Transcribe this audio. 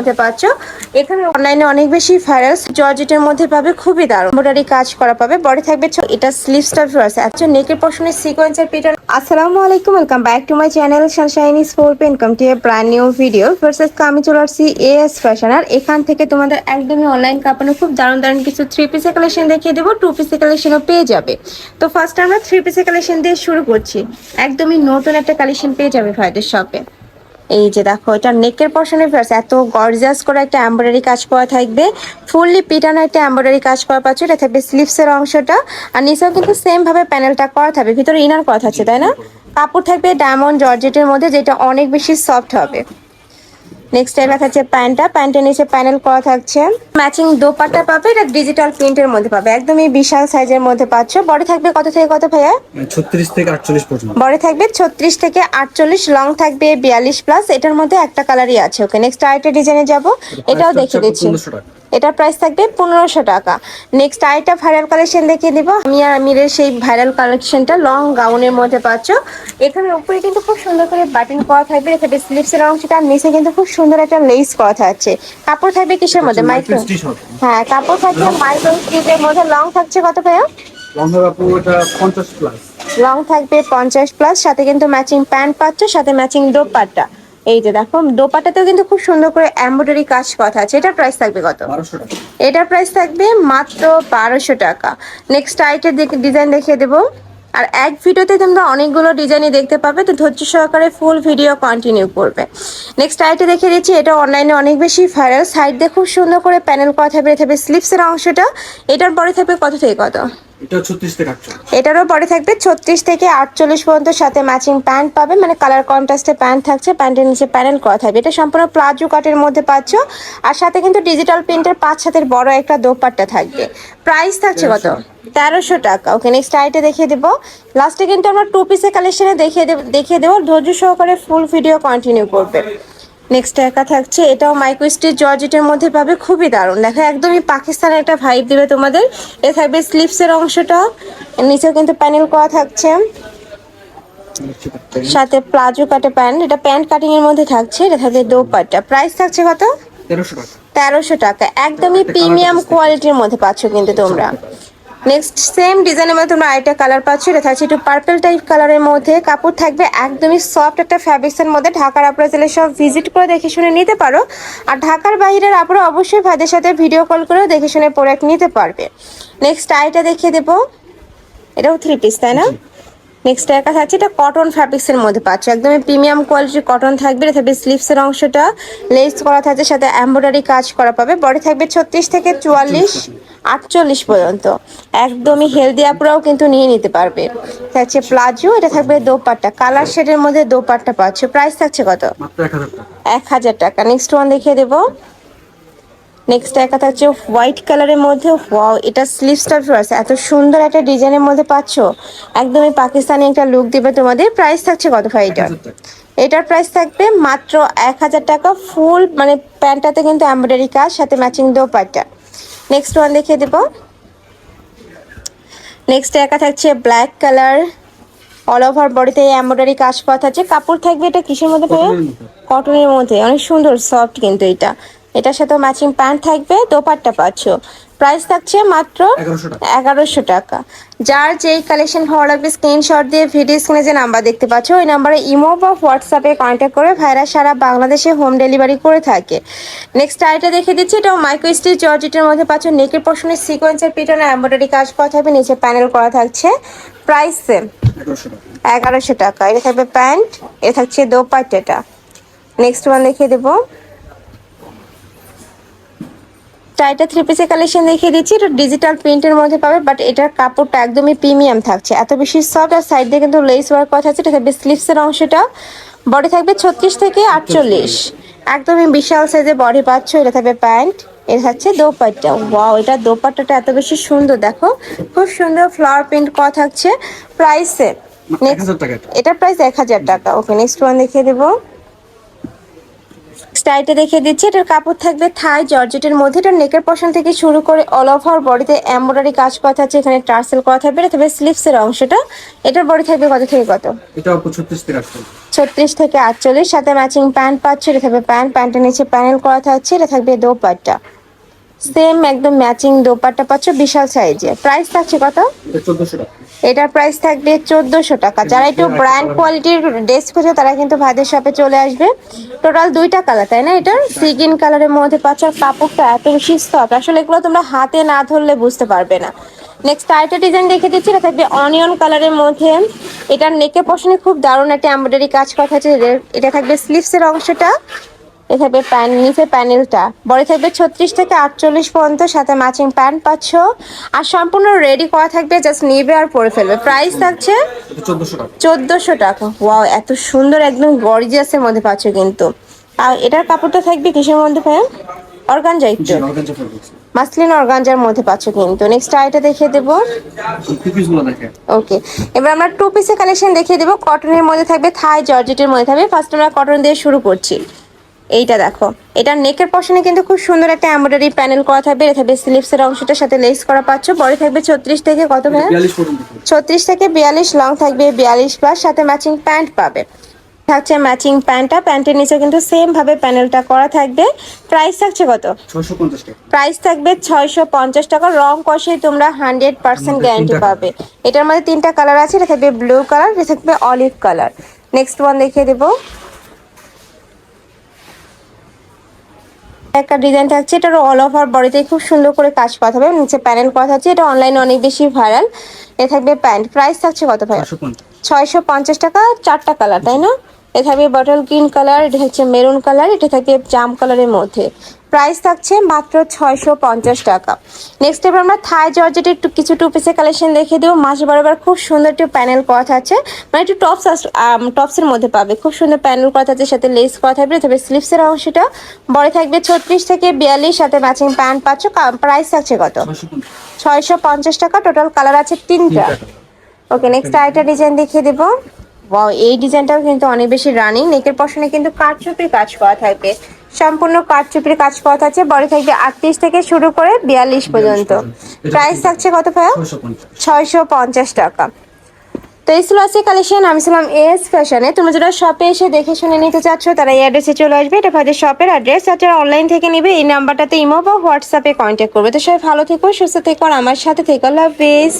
মধ্যে পাচ্ছ। এখানে অনলাইনে অনেক বেশি ভাইরাস জর্জেটের মধ্যে পাবে, খুবই দারুণ। এমব্রয়ডারি কাজ করা পাবে বডি থাকবে এটা স্লিভ স্টাফ আছে আচ্ছা নেকের পশনের সিকোয়েন্সের প্যাটার্ন আসসালামু আলাইকুম welcome back to my channel sunshine four income to a brand new video versus আমি চলে আসছি এএস ফ্যাশন আর এখান থেকে তোমাদের একদমই অনলাইন কাপড়ে খুব দারুণ দারুণ কিছু থ্রি পিসের কালেকশন দেখিয়ে দেবো টু পিসের কালেকশনও পেয়ে যাবে। তো ফার্স্ট আমরা থ্রি পিসের কালেকশন দিয়ে শুরু করছি। একদমই নতুন একটা কালেকশন পেয়ে যাবে ভাইদের শপে এই যে দেখো, এটা নেকের পশনে ফ্লাস এত গর্জাস করে একটা এম্ব্রয়ডারি কাজ করা থাকবে। ফুললি পিটানো একটা এম্ব্রয়ডারি কাজ করা পাচ্ছ, এটা থাকবে স্লিভসের অংশটা। আর নিচেও কিন্তু সেম ভাবে প্যানেলটা করা থাকবে, ভিতরে ইনার করা থাকছে, তাই না? কাপড় থাকবে ডায়মন্ড জর্জেটের মধ্যে, যেটা অনেক বেশি সফট হবে। নেক্সট এটা আছে প্যান্টটা। প্যান্টের নিচে প্যানেল করা থাকছে। ম্যাচিং দোপাট্টা পাবে এটা ডিজিটাল প্রিন্টের মধ্যে পাবে। একদমই বিশাল সাইজের মধ্যে পাচ্ছ। বড় থাকবে কত থেকে কত ভাইয়া? ছত্রিশ থেকে আটচল্লিশ পর্যন্ত। বড় থাকবে ছত্রিশ থেকে আটচল্লিশ লং থাকবে বিয়াল্লিশ প্লাস এটার মধ্যে একটা কালারই আছে। ওকে নেক্সট আরেকটা ডিজাইনে যাব। এটাও দেখিয়ে দিচ্ছি। 1500 টাকা। এটার প্রাইস থাকবে পনেরোশো টাকা। নেক্সট আরেকটা ভাইরাল কালেকশন দেখিয়ে দিব। আমি আর আমিরের সেই ভাইরাল কালেকশনটা লং গাউনের মধ্যে পাচ্ছ। এখানে উপরে কিন্তু খুব সুন্দর করে বাটন করা থাকবে। এখানে স্লিপসের অংশটা নিচে কিন্তু খুব সুন্দর একটা লেস করা থাকছে। কাপড় থাকবে কিসের মধ্যে? মাইক্রো হ্যাঁ কাপড় থাকবে মাইক্রো স্লিপের মধ্যে। লং থাকছে কত ভাইয়া? লং থাকবে পঞ্চাশ প্লাস সাথে কিন্তু ম্যাচিং প্যান্ট পাচ্ছ সাথে ম্যাচিং দোপাট্টা এই যে দেখো দোপাটাতেও কিন্তু খুব সুন্দর করে এমব্রয়ডারি কাজ কথা আছে। এটার প্রাইস থাকবে কত? এটার প্রাইস থাকবে মাত্র বারোশো টাকা। নেক্সট আইটের ডিজাইন দেখিয়ে দেবো। আর এক ভিডিওতে তোমরা অনেকগুলো ডিজাইনই দেখতে পাবে তো ধৈর্য সহকারে ফুল ভিডিও কন্টিনিউ করবে। নেক্সট আইটে দেখে দিচ্ছি এটা অনলাইনে অনেক বেশি ভাইরাল সাইড দিয়ে খুব সুন্দর করে প্যানেল করা থাকবে থাকবে স্লিপসের অংশটা। এটার পরে থাকবে কত থেকে কত? এটা থেকে এটারও পরে থাকবে ছত্রিশ থেকে আটচল্লিশ পর্যন্ত সাথে ম্যাচিং প্যান্ট পাবে। মানে কালার কন্ট্রাস্টে প্যান্ট থাকছে প্যান্টের নিচে প্যানেল করা থাকবে। এটা সম্পূর্ণ প্লাজো কাটের মধ্যে পাচ্ছ। আর সাথে কিন্তু ডিজিটাল প্রিন্টের পাঁচ হাতের বড় একটা দোপাট্টা থাকবে। প্রাইস থাকছে কত? তেরোশো। টাকা। ওকে নেক্সট আইটে দেখিয়ে দেবো। লাস্টে কিন্তু আমরা টু পিসের কালেকশনে দেখিয়ে দেবো দেখিয়ে দেবো। ধৈর্য সহকারে ফুল ভিডিও কন্টিনিউ করবে। নেক্সট একা থাকছে। এটাও মাইক্রো স্টিচ জর্জেটের মধ্যে পাবে। খুবই দারুণ। দেখো একদমই পাকিস্তানের একটা ভাইব দেবে তোমাদের। এ থাকবে স্লিপসের অংশটা। নিচেও কিন্তু প্যানেল করা থাকছে। সাথে প্লাজো কাটে প্যান্ট এটা প্যান্ট কাটিং এর মধ্যে থাকছে। এটা থাকবে দোপাট্টা। প্রাইস থাকছে কত? তেরোশো টাকা। তেরোশো টাকা। একদমই প্রিমিয়াম কোয়ালিটির মধ্যে পাচ্ছ কিন্তু তোমরা। নেক্সট সেম ডিজাইনের মধ্যে তোমরা আরেকটা কালার পাচ্ছ। এটা থাকছে একটু পার্পল টাইপ কালারের মধ্যে। কাপড় থাকবে একদমই সফট একটা ফ্যাব্রিক্সের মধ্যে। ঢাকার আপনারা চাইলে সব ভিজিট করে দেখে শুনে নিতে পারো। আর ঢাকার বাইরের আপনারা অবশ্যই ভাইদের সাথে ভিডিও কল করেও দেখে শুনে প্রোডাক্ট নিতে পারবে। নেক্সট আইটা দেখিয়ে দেবো। এটাও থ্রি পিস তাই না? নেক্সট একা থাকছে এটা কটন ফ্যাব্রিক্সের মধ্যে পাচ্ছ। একদমই প্রিমিয়াম কোয়ালিটির কটন থাকবে এটা থাকবে স্লিভসের অংশটা। লেস করা থাকছে সাথে এমব্রয়ডারি কাজ করা পাবে। বডি থাকবে ছত্রিশ থেকে চুয়াল্লিশ আটচল্লিশ পর্যন্ত। একদমই হেলদি আপুরাও কিন্তু নিয়ে নিতে পারবে। থাকছে প্লাজো এটা থাকবে দোপাট্টা। কালার শেডের মধ্যে দোপাট্টা পাচ্ছ। প্রাইস থাকছে কত? এক হাজার টাকা। নেক্সট ওয়ান দেখিয়ে দেবো। নেক্সট একটা থাকছে হোয়াইট কালারের মধ্যে ওয়াও এটা স্লিভসটা আছে। এত সুন্দর একটা ডিজাইনের মধ্যে পাচ্ছ। একদমই পাকিস্তানি একটা লুক দিবে তোমাদের। প্রাইস থাকছে কত ভাই এটার? হাজার এটার প্রাইস থাকবে মাত্র এক হাজার টাকা ফুল মানে প্যান্টটাতে কিন্তু এমব্রয়ডারি কাজ সাথে ম্যাচিং দোপাট্টা। নেক্সট ওয়ান দেখিয়ে দেবো। নেক্সট একা থাকছে ব্ল্যাক কালার অল ওভার বডিতে এমব্রয়ডারি কাজ করা থাকছে। কাপড় থাকবে এটা কিসের মধ্যে। কটনের মধ্যে। অনেক সুন্দর সফট কিন্তু এটা। এটার সাথে ম্যাচিং প্যান্ট থাকবে দোপাট্টা পাচ্ছ। প্রাইস থাকছে মাত্র এগারোশো টাকা। যার যেই কালেকশন ভালো লাগবে স্ক্রিনশট দিয়ে ভিডিও স্ক্রিনে যে নাম্বার দেখতে পাচ্ছ ওই নাম্বারে ইমো বা হোয়াটসঅ্যাপে কন্ট্যাক্ট করে ভাইরা সারা বাংলাদেশে হোম ডেলিভারি করে থাকে। নেক্সট আইটা দেখে দিচ্ছি এটাও মাইক্রো স্টিচ জর্জেটের মধ্যে পাচ্ছ নেকের পশনের সিকোয়েন্সের পিটনে এম্ব্রয়ডারি কাজ করা থাকবে নিচে প্যানেল করা থাকছে। প্রাইস সেম এগারোশো টাকা। এটা থাকবে প্যান্ট এটা থাকছে দোপাট্টাটা। নেক্সট ওয়ান দেখিয়ে দেবো। টাইটা থ্রি পিসের কালেকশন দেখিয়ে দিচ্ছি। এটা ডিজিটাল প্রিন্টের মধ্যে পাবে বাট এটার কাপড়টা একদমই প্রিমিয়াম থাকছে। এত বেশি সফট আর সাইড দিয়ে কিন্তু লেস ওয়ার্ক করা থাকছে। এটা থাকবে স্লিভসের অংশটা। বডি থাকবে ছত্রিশ থেকে আটচল্লিশ। একদমই বিশাল সাইজের বডি পাচ্ছ। এটা থাকবে প্যান্ট। এটা থাকছে দোপাট্টা। ওয়াও এটা দোপাট্টাটা এত বেশি সুন্দর দেখো। খুব সুন্দর ফ্লাওয়ার প্রিন্ট করা থাকছে। প্রাইসে এটা। প্রাইস এক হাজার টাকা। ওকে নেক্সট ওয়ান দেখিয়ে দেবো। নেক্সট আইটে দেখিয়ে দিচ্ছি। এটার কাপড় থাকবে থাই জর্জেটের মধ্যে। এটা নেকের পশন থেকে শুরু করে অল ওভার বডিতে এমব্রয়ডারি কাজ করা থাকছে এখানে টার্সেল করা থাকবে এটা থাকবে স্লিভসের অংশটা। এটার বডি থাকবে কত থেকে কত? এটা থেকে ছত্রিশ থেকে আটচল্লিশ। সাথে ম্যাচিং প্যান্ট পাচ্ছে। এটা থাকবে প্যান্ট প্যান্টের নিচে প্যানেল করা থাকছে এটা থাকবে দোপাট্টা। সেম একদম ম্যাচিং দোপাট্টা পাচ্ছ বিশাল সাইজে প্রাইস থাকছে কত? এটার প্রাইস থাকবে চোদ্দশো টাকা। যারা একটু ব্র্যান্ড কোয়ালিটির ড্রেস খুঁজে তারা কিন্তু ভাইদের শপে চলে আসবে। টোটাল দুইটা কালার তাই না এটার সিগিন কালারের মধ্যে পাচ্ছ আর কাপড়টা এত বেশি সফট আসলে এগুলো তোমরা হাতে না ধরলে বুঝতে পারবে না। নেক্সট আরেকটা ডিজাইন দেখে দিচ্ছি এটা থাকবে অনিয়ন কালারের মধ্যে। এটার নেকের পশনে খুব দারুণ একটা এমব্রয়ডারি কাজ করা আছে এটা থাকবে স্লিভসের অংশটা। এ থাকবে প্যান নিচে প্যানেলটা। বড় থাকবে ছত্রিশ থেকে আটচল্লিশ পর্যন্ত সাথে ম্যাচিং প্যান্ট পাচ্ছ। আর সম্পূর্ণ রেডি করা থাকবে জাস্ট নিবে আর পরে ফেলবে। প্রাইস থাকছে চোদ্দশো টাকা। ওয়াও এত সুন্দর একদম গর্জিয়াসের মধ্যে পাচ্ছ কিন্তু। আর এটার কাপড়টা থাকবে কিসের মধ্যে ভাই অর্গানজা একটু। মাসলিন অর্গানজার মধ্যে পাচ্ছ কিন্তু। নেক্সট আইটা দেখিয়ে দেবো। ওকে এবার আমরা টু পিসের কালেকশন দেখিয়ে দেবো। কটনের মধ্যে থাকবে থাই জর্জেটের মধ্যে থাকবে। ফার্স্ট আমরা কটন দিয়ে শুরু করছি। এইটা দেখো। এটার নেকের পশনে কিন্তু খুব সুন্দর একটা এমব্রয়ডারি প্যানেল করা থাকবে। এটা থাকবে স্লিভসের অংশটার সাথে লেস করা পাচ্ছ। বড় থাকবে ছত্রিশ থেকে কত ভাই ছত্রিশ থেকে বিয়াল্লিশ লং থাকবে বিয়াল্লিশ প্লাস সাথে ম্যাচিং প্যান্ট পাবে। থাকছে ম্যাচিং প্যান্টটা প্যান্টের নিচে কিন্তু সেম ভাবে প্যানেলটা করা থাকবে। প্রাইস থাকছে কত? প্রাইস থাকবে ছয়শো পঞ্চাশ টাকা। রং কষে তোমরা হান্ড্রেড পার্সেন্ট গ্যারান্টি পাবে। এটার মধ্যে তিনটা কালার আছে। এটা থাকবে ব্লু কালার এটা থাকবে অলিভ কালার নেক্সট ওয়ান দেখিয়ে দেবো। একটা ডিজাইন থাকছে এটার অল ওভার বডিতে খুব সুন্দর করে কাজ করা হবে নিচে প্যানেল করা থাকছে এটা অনলাইনে অনেক বেশি ভাইরাল এ থাকবে প্যান্ট প্রাইস থাকছে কত ভাই ছয়শো পঞ্চাশ। ছয়শো পঞ্চাশ টাকা চারটা কালার তাই না? এ থাকবে বটল গ্রিন কালার এটা হচ্ছে মেরুন কালার এটা থাকবে জাম কালারের মধ্যে। প্রাইস থাকছে মাত্র ছয়শো পঞ্চাশ টাকা। নেক্সট এবার আমরা থাই জর্জেটের কিছু টু পিসের কালেকশন দেখে দেবো। মাছ বরাবর খুব সুন্দর একটু প্যানেল করা আছে। মানে একটু টপস টপসের মধ্যে পাবে। খুব সুন্দর প্যানেল করা আছে সাথে লেস করা থাকবে তবে স্লিভসের অংশটা বড় থাকবে ছত্রিশ থেকে বিয়াল্লিশ সাথে ম্যাচিং প্যান্ট পাচ্ছ। প্রাইস থাকছে কত? ছয়শো পঞ্চাশ। টাকা টোটাল কালার আছে তিনটা। তিনটা। ওকে নেক্সট আরেকটা ডিজাইন দেখিয়ে দেবো। ওয়াও এই ডিজাইনটাও কিন্তু অনেক বেশি রানিং নেকের পশনে কিন্তু কাঠচুপির কাজ করা থাকবে। সম্পূর্ণ কাঠচুপির কাজ করা থাকছে বড় থাকবে আটত্রিশ থেকে শুরু করে বিয়াল্লিশ পর্যন্ত। প্রাইস থাকছে কত ভাইয়া? ছয়শো পঞ্চাশ। টাকা। তো এই ছিল আজকে কালেকশন আমি ছিলাম এস ফ্যাশনে তোমরা যারা শপে এসে দেখে শুনে নিতে চাচ্ছ তারা এই অ্যাড্রেসে চলে আসবে। এটা ভাইদের শপের অ্যাড্রেস আর যারা অনলাইন থেকে নিবে এই নাম্বারটাতে ইমো বা হোয়াটসঅ্যাপে কন্ট্যাক্ট করবে। তো সবাই ভালো থেকো সুস্থ থেকো আর আমার সাথে থেকো। লাভ হাফিজ।